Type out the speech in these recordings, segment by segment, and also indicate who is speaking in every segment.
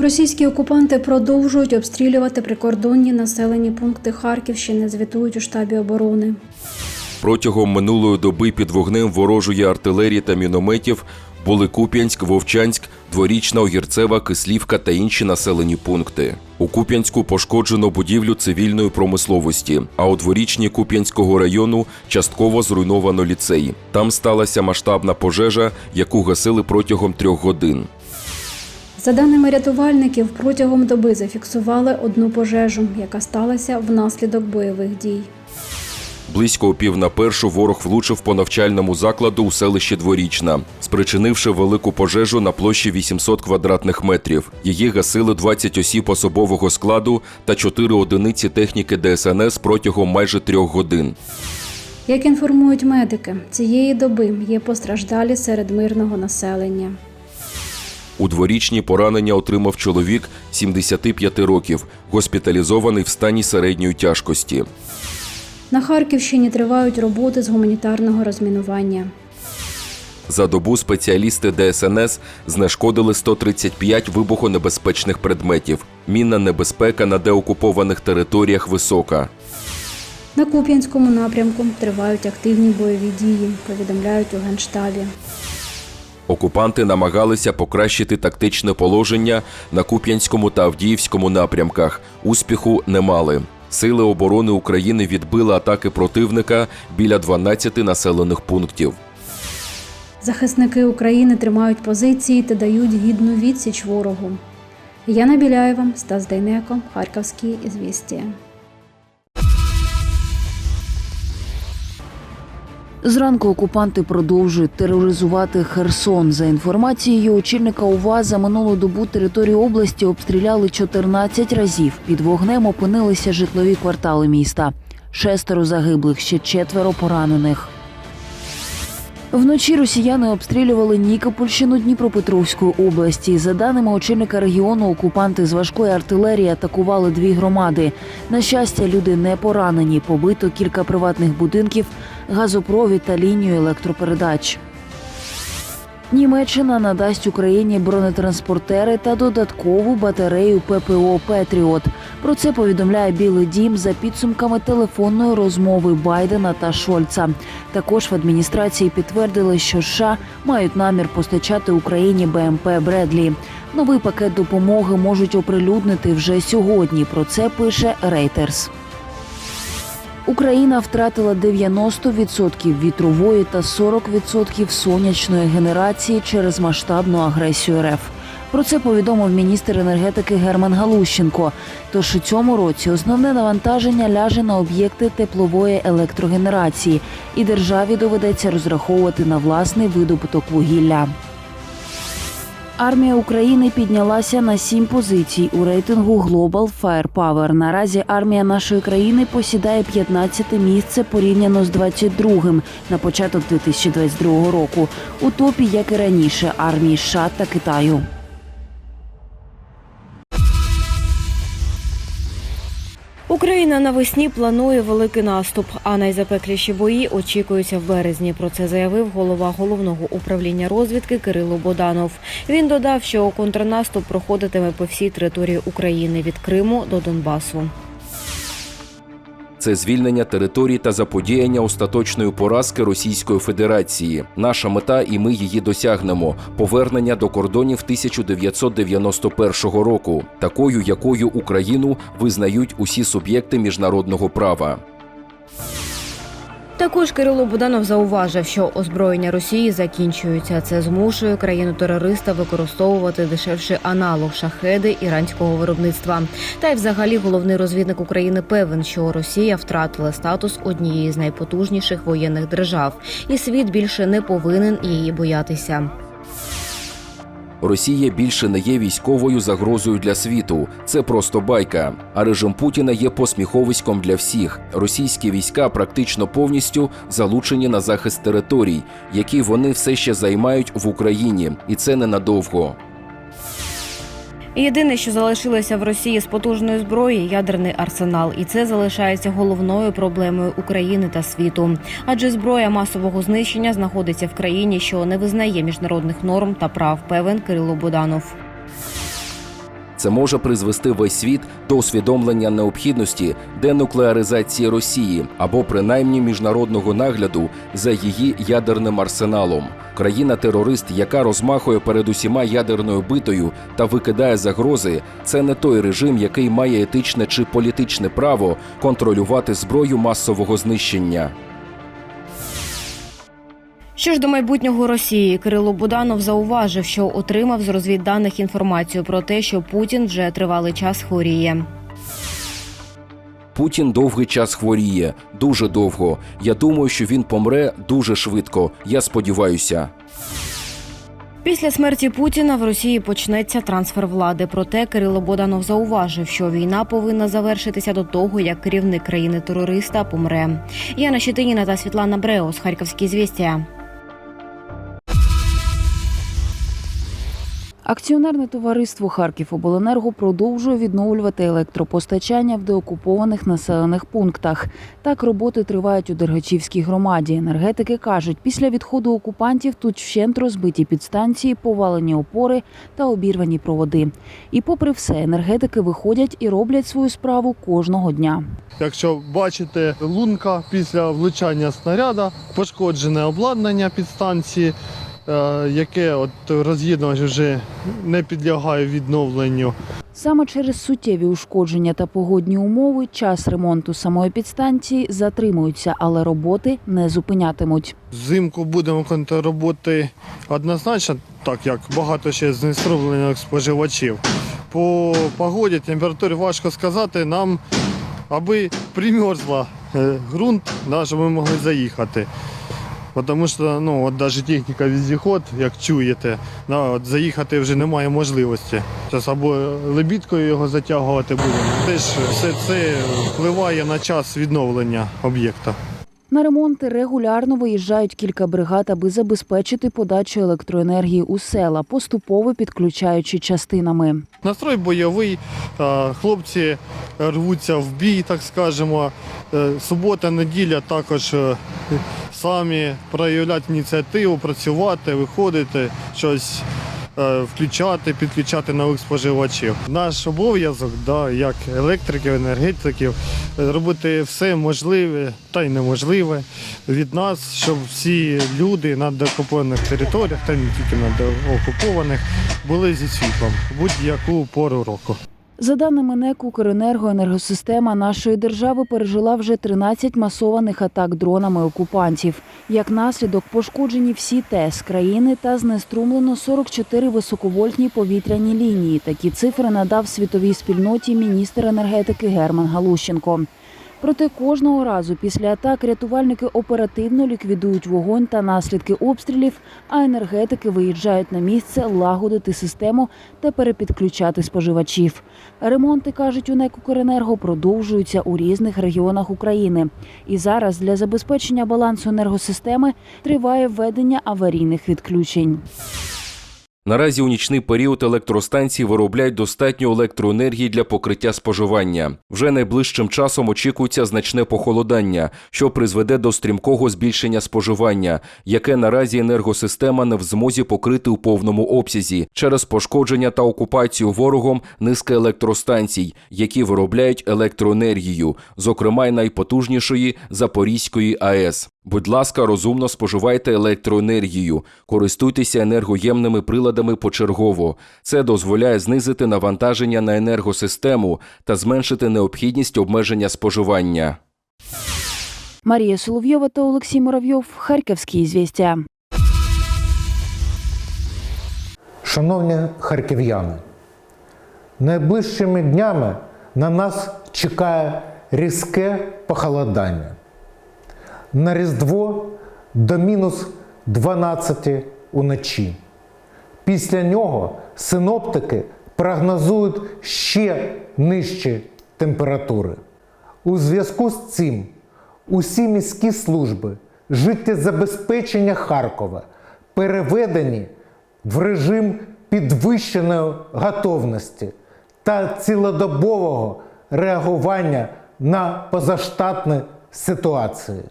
Speaker 1: Російські окупанти продовжують обстрілювати прикордонні населені пункти Харківщини, звітують у штабі оборони.
Speaker 2: Протягом минулої доби під вогнем ворожої артилерії та мінометів були Куп'янськ, Вовчанськ, Дворічна, Огірцева, Кислівка та інші населені пункти. У Куп'янську пошкоджено будівлю цивільної промисловості, а у дворічній Куп'янського району частково зруйновано ліцей. Там сталася масштабна пожежа, яку гасили протягом трьох годин.
Speaker 1: За даними рятувальників, протягом доби зафіксували одну пожежу, яка сталася внаслідок бойових дій.
Speaker 2: Близько о пів на першу ворог влучив по навчальному закладу у селищі Дворічна, спричинивши велику пожежу на площі 800 квадратних метрів. Її гасили 20 осіб особового складу та 4 одиниці техніки ДСНС протягом майже трьох годин.
Speaker 1: Як інформують медики, цієї доби є постраждалі серед мирного населення.
Speaker 2: У дворічні поранення отримав чоловік 75 років, госпіталізований в стані середньої тяжкості.
Speaker 1: На Харківщині тривають роботи з гуманітарного розмінування.
Speaker 2: За добу спеціалісти ДСНС знешкодили 135 вибухонебезпечних предметів. Мінна небезпека на деокупованих територіях висока.
Speaker 1: На Куп'янському напрямку тривають активні бойові дії, повідомляють у Генштабі.
Speaker 2: Окупанти намагалися покращити тактичне положення на Куп'янському та Авдіївському напрямках. Успіху не мали. Сили оборони України відбили атаки противника біля 12 населених пунктів.
Speaker 1: Захисники України тримають позиції та дають гідну відсіч ворогу. Яна Біляєва, Стас Дейнеко, Харківські ізвістія.
Speaker 3: Зранку окупанти продовжують тероризувати Херсон. За інформацією очільника ОВА, за минулу добу територію області обстріляли 14 разів. Під вогнем опинилися житлові квартали міста. Шестеро загиблих, ще четверо поранених. Вночі росіяни обстрілювали Нікопольщину Дніпропетровської області. За даними очільника регіону, окупанти з важкої артилерії атакували дві громади. На щастя, люди не поранені. Побито кілька приватних будинків, газопровід та лінію електропередач. Німеччина надасть Україні бронетранспортери та додаткову батарею ППО Петріот. Про це повідомляє Білий Дім за підсумками телефонної розмови Байдена та Шольца. Також в адміністрації підтвердили, що США мають намір постачати Україні БМП Бредлі. Новий пакет допомоги можуть оприлюднити вже сьогодні. Про це пише Reuters. Україна втратила 90% вітрової та 40% сонячної генерації через масштабну агресію РФ. Про це повідомив міністр енергетики Герман Галущенко. Тож у цьому році основне навантаження ляже на об'єкти теплової електрогенерації, і державі доведеться розраховувати на власний видобуток вугілля. Армія України піднялася на сім позицій у рейтингу Global Firepower. Наразі армія нашої країни посідає 15 місце порівняно з 22-м на початок 2022 року. У топі, як і раніше, армії США та Китаю.
Speaker 4: Україна навесні планує великий наступ, а найзапекліші бої очікуються в березні. Про це заявив голова головного управління розвідки Кирило Боданов. Він додав, що контрнаступ проходитиме по всій території України від Криму до Донбасу.
Speaker 2: Це звільнення територій та заподіяння остаточної поразки Російської Федерації. Наша мета, і ми її досягнемо. Повернення до кордонів 1991 року, такою, якою Україну визнають усі суб'єкти міжнародного права.
Speaker 4: Також Кирило Буданов зауважив, що озброєння Росії закінчується. Це змушує країну терориста використовувати дешевший аналог шахеди іранського виробництва. Та й, взагалі, головний розвідник України певен, що Росія втратила статус однієї з найпотужніших воєнних держав, і світ більше не повинен її боятися.
Speaker 2: Росія більше не є військовою загрозою для світу. Це просто байка. А режим Путіна є посміховиськом для всіх. Російські війська практично повністю залучені на захист територій, які вони все ще займають в Україні, і це ненадовго.
Speaker 4: Єдине, що залишилося в Росії з потужної зброї ядерний арсенал, і це залишається головною проблемою України та світу. Адже зброя масового знищення знаходиться в країні, що не визнає міжнародних норм та прав. Певен Кирило Буданов.
Speaker 2: Це може призвести весь світ до усвідомлення необхідності денуклеаризації Росії або принаймні міжнародного нагляду за її ядерним арсеналом. Країна-терорист, яка розмахує перед усіма ядерною битою та викидає загрози, це не той режим, який має етичне чи політичне право контролювати зброю масового знищення.
Speaker 4: Що ж до майбутнього Росії, Кирило Буданов зауважив, що отримав з розвідданих інформацію про те, що Путін вже тривалий час хворіє.
Speaker 2: Путін довгий час хворіє, дуже довго. Я думаю, що він помре дуже швидко. Я сподіваюся.
Speaker 4: Після смерті Путіна в Росії почнеться трансфер влади. Проте Кирило Боданов зауважив, що війна повинна завершитися до того, як керівник країни терориста помре. Яна Щетиніна та Світлана Бреус, Харківські звістя.
Speaker 3: Акціонерне товариство Харківобленерго продовжує відновлювати електропостачання в деокупованих населених пунктах. Так роботи тривають у Дергачівській громаді. Енергетики кажуть, після відходу окупантів тут вщент розбиті підстанції, повалені опори та обірвані проводи. І попри все, енергетики виходять і роблять свою справу кожного дня.
Speaker 5: Якщо бачите, лунка після влучання снаряда, пошкоджене обладнання підстанції, яке от роз'єднувач вже не підлягає відновленню.
Speaker 3: Саме через суттєві ушкодження та погодні умови час ремонту самої підстанції затримуються, але роботи не зупинятимуть.
Speaker 5: Взимку будемо виконувати роботи однозначно, так як багато ще знеструмлених споживачів. По погоді, температурі важко сказати, нам аби примерзла е, ґрунт, щоб ми могли заїхати. Тому що ну, от навіть техніка віздіход, як чуєте, да, от заїхати вже немає можливості. Зараз або лебідкою його затягувати будемо. Теж все це впливає на час відновлення об'єкта.
Speaker 3: На ремонти регулярно виїжджають кілька бригад, аби забезпечити подачу електроенергії у села, поступово підключаючи частинами.
Speaker 5: Настрой бойовий, хлопці рвуться в бій, так скажемо. Е, Субота, неділя також е, самі проявляти ініціативу, працювати, виходити, щось включати, підключати нових споживачів. Наш обов'язок, да, як електриків, енергетиків, е, робити все можливе та й неможливе від нас, щоб всі люди на деокупованих територіях, та не тільки на деокупованих, були зі світлом будь-яку пору року.
Speaker 3: За даними НЕК «Укренерго», енергосистема нашої держави пережила вже 13 масованих атак дронами окупантів. Як наслідок пошкоджені всі ТЕС країни та знеструмлено 44 високовольтні повітряні лінії. Такі цифри надав світовій спільноті міністр енергетики Герман Галущенко. Проте кожного разу після атак рятувальники оперативно ліквідують вогонь та наслідки обстрілів, а енергетики виїжджають на місце лагодити систему та перепідключати споживачів. Ремонти, кажуть у НЕК «Укренерго», продовжуються у різних регіонах України. І зараз для забезпечення балансу енергосистеми триває введення аварійних відключень.
Speaker 2: Наразі у нічний період електростанції виробляють достатньо електроенергії для покриття споживання. Вже найближчим часом очікується значне похолодання, що призведе до стрімкого збільшення споживання, яке наразі енергосистема не в змозі покрити у повному обсязі через пошкодження та окупацію ворогом низки електростанцій, які виробляють електроенергію, зокрема й найпотужнішої Запорізької АЕС. Будь ласка, розумно споживайте електроенергію, користуйтеся енергоємними приладами почергово. Це дозволяє знизити навантаження на енергосистему та зменшити необхідність обмеження споживання.
Speaker 3: Марія Соловйова та Олексій Муравйов. Харківські звістя.
Speaker 6: Шановні харків'яни, найближчими днями на нас чекає різке похолодання. На Різдво до мінус 12 уночі. Після нього синоптики прогнозують ще нижчі температури. У зв'язку з цим усі міські служби життєзабезпечення Харкова переведені в режим підвищеної готовності та цілодобового реагування на позаштатні ситуації.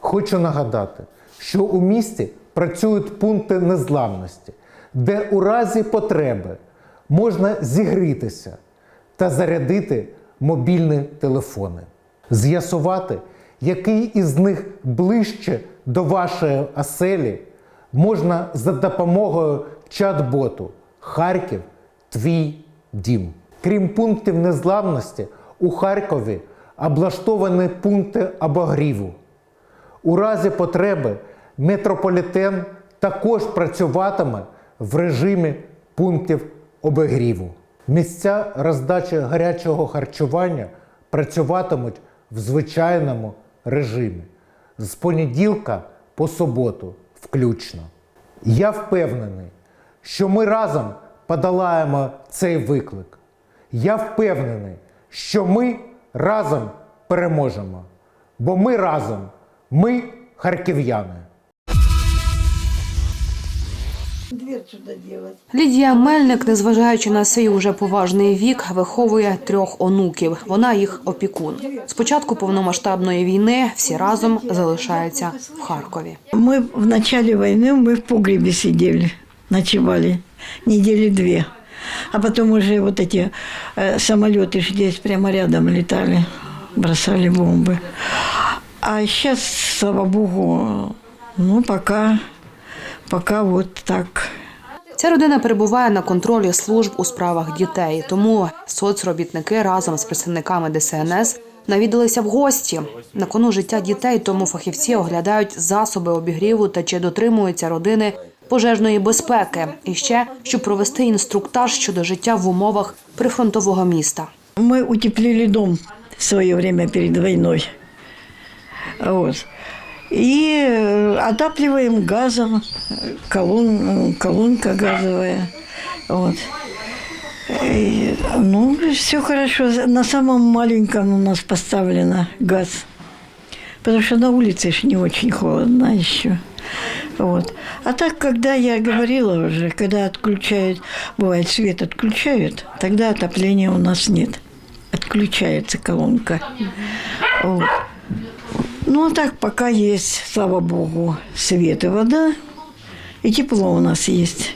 Speaker 6: Хочу нагадати, що у місті працюють пункти незламності, де у разі потреби можна зігрітися та зарядити мобільні телефони, з'ясувати, який із них ближче до вашої оселі, можна за допомогою чат-боту Харків твій дім. Крім пунктів незламності, у Харкові облаштовані пункти обогріву. У разі потреби метрополітен також працюватиме в режимі пунктів обігріву. Місця роздачі гарячого харчування працюватимуть в звичайному режимі з понеділка по суботу включно. Я впевнений, що ми разом подолаємо цей виклик. Я впевнений, що ми разом переможемо. Бо ми разом, ми харків'яни.
Speaker 7: дверцу доделать.
Speaker 8: Лідія Мельник, незважаючи на свій уже поважний вік, виховує трьох онуків. Вона їх опікун. З початку повномасштабної війни всі разом залишаються в Харкові.
Speaker 7: Мы в начале войны мы в погребе сидели, ночевали недели две. А потом уже вот эти э, самолеты ж здесь прямо рядом летали, бросали бомбы. А сейчас, слава богу, ну пока, пока вот так.
Speaker 8: Ця родина перебуває на контролі служб у справах дітей, тому соцробітники разом з представниками ДСНС навідалися в гості. На кону життя дітей, тому фахівці оглядають засоби обігріву та чи дотримуються родини пожежної безпеки. І ще щоб провести інструктаж щодо життя в умовах прифронтового міста.
Speaker 7: Мы утеплили дом в свое время перед войной. Вот. И э, отапливаем газом, колон, колонка газовая. Вот. И, ну, все хорошо. На самом маленьком у нас поставлено газ. Потому что на улице ж не очень холодно еще. Вот. А так, когда я говорила уже, когда отключают, бывает, свет отключают, тогда отопления у нас нет. Отключается колонка. Вот. Ну, а так пока есть, слава богу, свет и вода, и тепло у нас есть,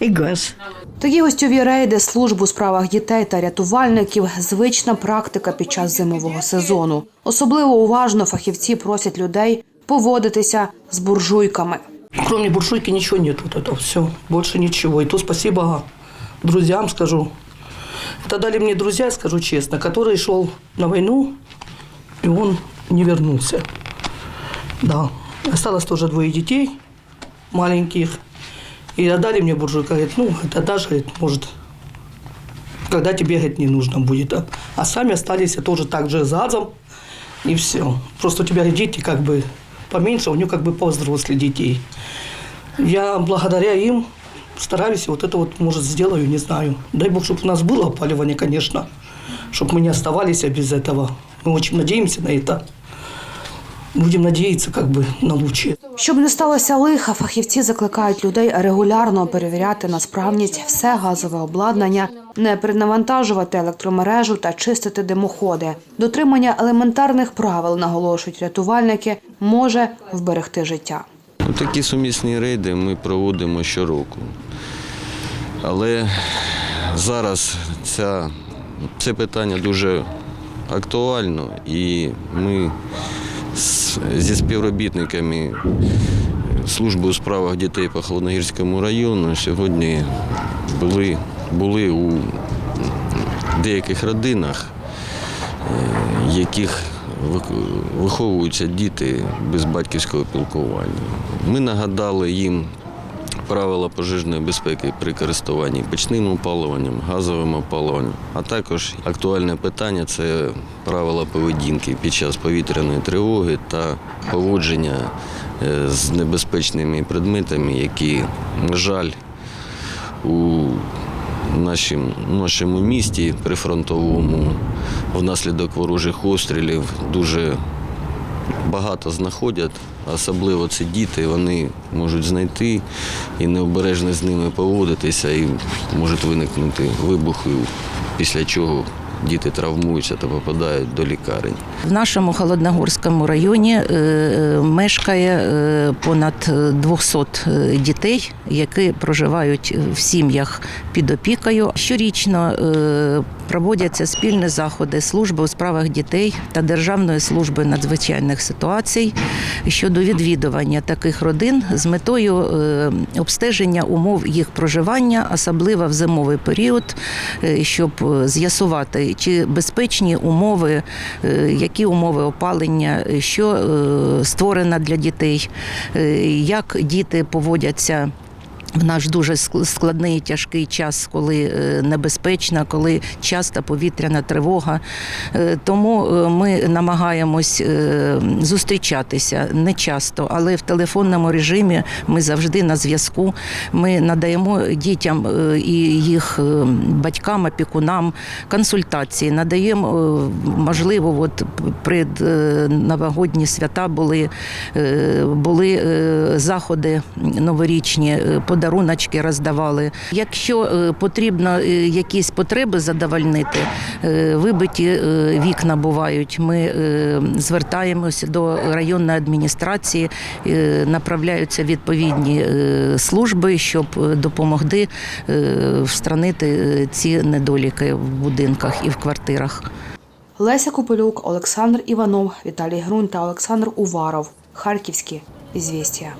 Speaker 7: и газ.
Speaker 8: Такі гостьові рейди служб у справах дітей та рятувальників звична практика під час зимового сезону. Особливо уважно фахівці просять людей поводитися з буржуйками.
Speaker 9: Кроме буржуйки ничего нет вот этого, все, больше ничего. И то спасибо друзьям скажу. Это дали мне друзья, скажу честно, который шел на войну, и он не вернулся. Да. Осталось тоже двое детей маленьких. И отдали мне буржуйка, говорит, ну, это даже, говорит, может, когда тебе, говорит, не нужно будет. А, а сами остались тоже так же с газом, и все. Просто у тебя дети как бы поменьше, у него как бы повзрослее детей. Я благодаря им стараюсь, вот это вот, может, сделаю, не знаю. Дай Бог, чтобы у нас было опаливание, конечно, чтобы мы не оставались без этого. Мы очень надеемся на это. Будем надеяться как бы на лучшее.
Speaker 8: Щоб не сталося лиха, фахівці закликають людей регулярно перевіряти на справність все газове обладнання, не перенавантажувати електромережу та чистити димоходи. Дотримання елементарних правил, наголошують рятувальники, може вберегти життя.
Speaker 10: Ну, Такі сумісні рейди ми проводимо щороку. Але зараз ця, це питання дуже актуально і ми зі співробітниками служби у справах дітей по Холодногірському району сьогодні були, були у деяких родинах, е, яких виховуються діти без батьківського пілкування. Ми нагадали їм правила пожежної безпеки при користуванні печним опалюванням, газовим опалюванням, а також актуальне питання це правила поведінки під час повітряної тривоги та поводження е, з небезпечними предметами, які, на жаль, у нашому, нашому місті прифронтовому внаслідок ворожих обстрілів дуже багато знаходять, особливо це діти, вони можуть знайти і необережно з ними поводитися, і можуть виникнути вибухи, після чого діти травмуються та попадають до лікарень.
Speaker 11: В нашому Холодногорському районі е, е, мешкає е, понад 200 е, дітей, які проживають в сім'ях під опікою. Щорічно проводяться спільні заходи служби у справах дітей та Державної служби надзвичайних ситуацій щодо відвідування таких родин з метою е, обстеження умов їх проживання, особливо в зимовий період, е, щоб е, з'ясувати, чи безпечні умови, які умови опалення, що створено для дітей, як діти поводяться. В наш дуже складний тяжкий час, коли е, небезпечно, коли часто повітряна тривога. Е, Тому е, ми намагаємось зустрічатися не часто, але в телефонному режимі ми завжди на зв'язку. Ми надаємо дітям і їх батькам, опікунам консультації, надаємо можливо, от е, новогодні свята були, були заходи новорічні, подаруночки роздавали. Якщо е, потрібно е, якісь потреби задовольнити, е, вибиті вікна бувають. Ми звертаємося до районної адміністрації, направляються відповідні служби, щоб допомогти встранити ці недоліки в будинках і в квартирах.
Speaker 8: Леся Копилюк, Олександр Іванов, Віталій Грунь та Олександр Уваров. Харківські ізвістія.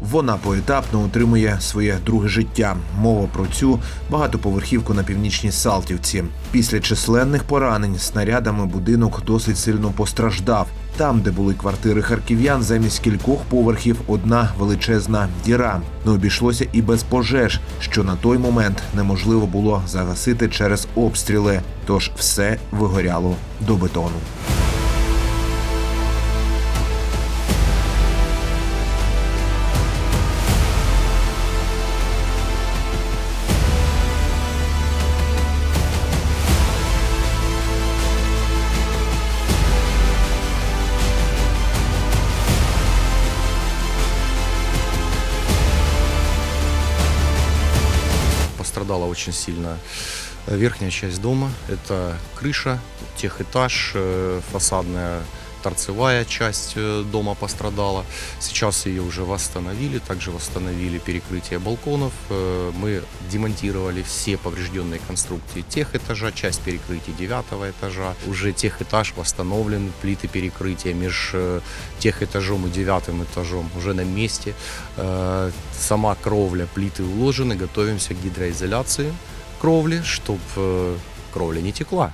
Speaker 12: Вона поетапно отримує своє друге життя. Мова про цю багатоповерхівку на північній Салтівці. Після численних поранень снарядами будинок досить сильно постраждав. Там, де були квартири харків'ян, замість кількох поверхів одна величезна діра. Не обійшлося і без пожеж, що на той момент неможливо було загасити через обстріли. Тож все вигоряло до бетону.
Speaker 13: Пострадала очень сильно верхняя часть дома. Это крыша, техэтаж, э, фасадная торцевая часть э, дома пострадала. Сейчас ее уже восстановили. Также восстановили перекрытие балконов. Э, Мы демонтировали все поврежденные конструкции тех этажа, часть перекрытия девятого этажа. Уже тех этаж восстановлен, плиты перекрытия между тех этажом и девятым этажом уже на месте. Э, Сама кровля, плиты уложены. Готовимся к гидроизоляции кровли, чтобы кровля не текла.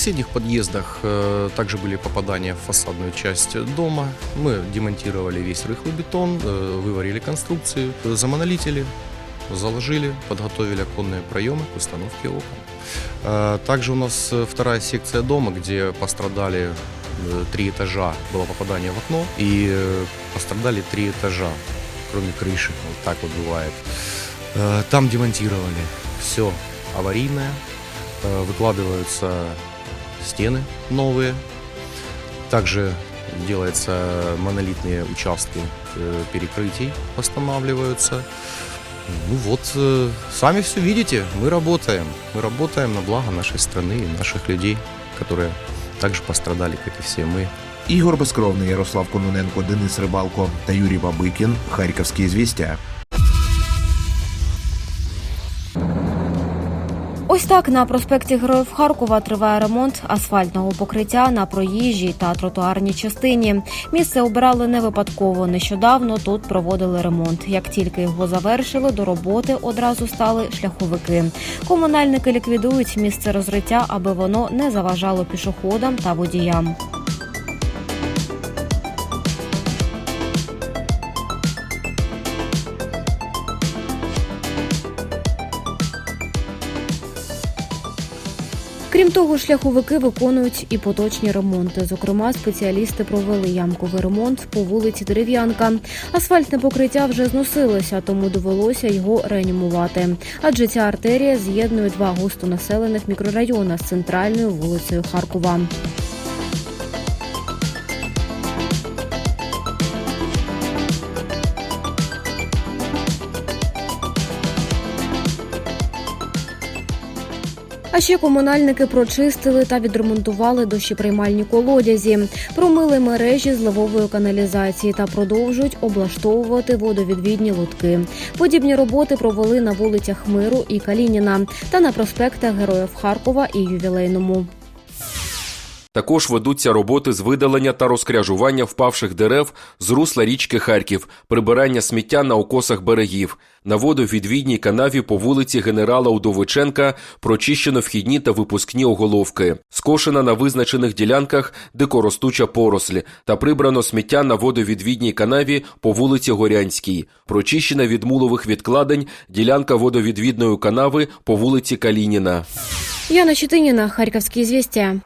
Speaker 13: Соседних подъездах э, также были попадания в фасадную часть дома. Мы демонтировали весь рыхлый бетон, э, выварили конструкции, замонолитили, заложили, подготовили оконные проемы к установке окон. Э, Также у нас э, вторая секция дома, где пострадали э, три этажа, было попадание в окно, и э, пострадали три этажа, кроме крыши, вот так вот бывает. Э, Там демонтировали все аварийное, Э, выкладываются стены новые. Также делаются монолитные участки э, перекрытий, восстанавливаются. Ну вот, э, сами все видите, мы работаем. Мы работаем на благо нашей страны и наших людей, которые также пострадали, как и все мы.
Speaker 12: Ігор Безкровний, Ярослав Кононенко, Денис Рибалко та Юрій Бабикін. Харківські звістя.
Speaker 4: Ось так на проспекті Героїв Харкова триває ремонт асфальтного покриття на проїжджій та тротуарній частині. Місце обирали не випадково. Нещодавно тут проводили ремонт. Як тільки його завершили, до роботи одразу стали шляховики. Комунальники ліквідують місце розриття, аби воно не заважало пішоходам та водіям. Крім того, шляховики виконують і поточні ремонти. Зокрема, спеціалісти провели ямковий ремонт по вулиці Дерев'янка. Асфальтне покриття вже зносилося, тому довелося його реанімувати. Адже ця артерія з'єднує два густонаселених мікрорайони з центральною вулицею Харкова. Ще комунальники прочистили та відремонтували дощеприймальні колодязі, промили мережі зливової каналізації та продовжують облаштовувати водовідвідні лотки. Подібні роботи провели на вулицях Миру і Калініна та на проспектах Героїв Харкова і Ювілейному.
Speaker 2: Також ведуться роботи з видалення та розкряжування впавших дерев з русла річки Харків, прибирання сміття на окосах берегів. На водовідвідній канаві по вулиці генерала Удовиченка прочищено вхідні та випускні оголовки. Скошена на визначених ділянках дикоростуча поросль та прибрано сміття на водовідвідній канаві по вулиці Горянській. Прочищена від мулових відкладень ділянка водовідвідної канави по вулиці Калініна.
Speaker 4: Яна Щетиніна, Харківські звістя.